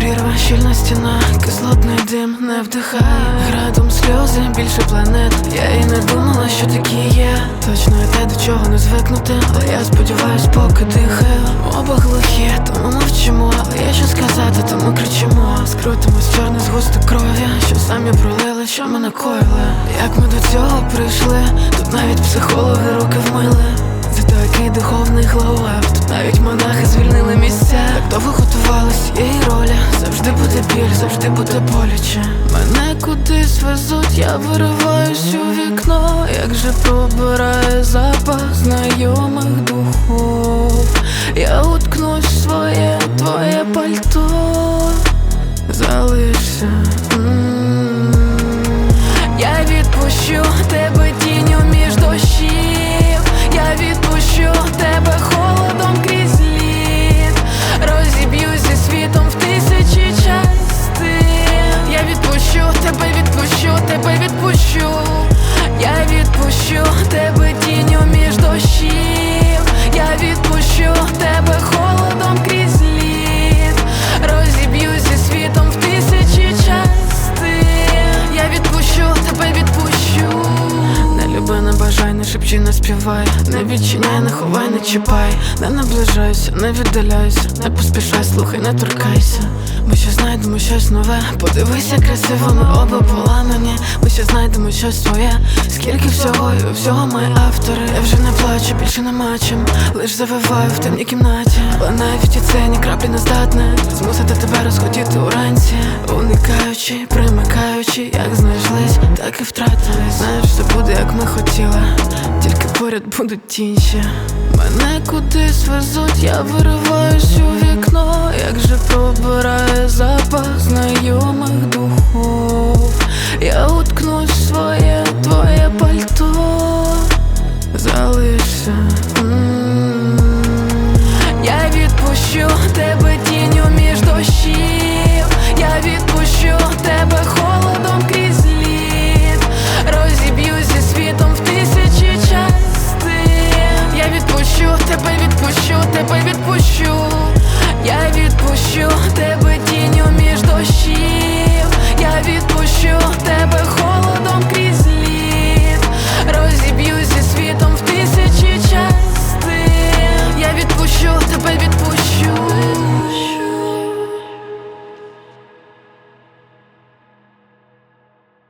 прірва, щільна стіна, кислотний дим не вдихає Градом сльози, більше планет. Я і не думала, що такі є. Точно і те, до чого не звикнути. Але я сподіваюсь, поки дихаю Оба глухі, тому мовчимо. Але є що сказати, тому кричимо. Скрутимо з чорних згусток крові Що самі пролили, що ми накоїли. Як ми до цього прийшли? Тут навіть психологи руки вмили. Це такий духовний глоуап Тут навіть монахи звільнили місця. Так довго готувались біль, завжди буде боляче. Мене кудись везуть, я вириваюсь у вікно. Як же пробирає запах знайомих духов. Я уткнусь в своє твоє пальто. Залишся. М. Я відпущу тебе Не не бажай, не шепчи, не співай. Не відчиняй, не ховай, не чіпай. Не наближайся, не віддаляйся. Не поспішай, слухай, не торкайся. Ми ще знайдемо щось нове. Подивися красиво, ми оба поламані. Ми ще знайдемо щось своє. Скільки всього і всього мої автори. Я вже не плачу, більше нема чим. Лиш завиваю в темній кімнаті. Але навіть і це ні краплі не здатне Змусити тебе розходіти уранці. Уникаючи, примикаючи, як знайшлись, ними хотіла, тільки поряд будуть інші. Мене кудись везуть, я вириваюсь у вікно, як же пробирає запах знайомих духов. Я уткнусь своє твоє пальто, залишся. Я відпущу тебе.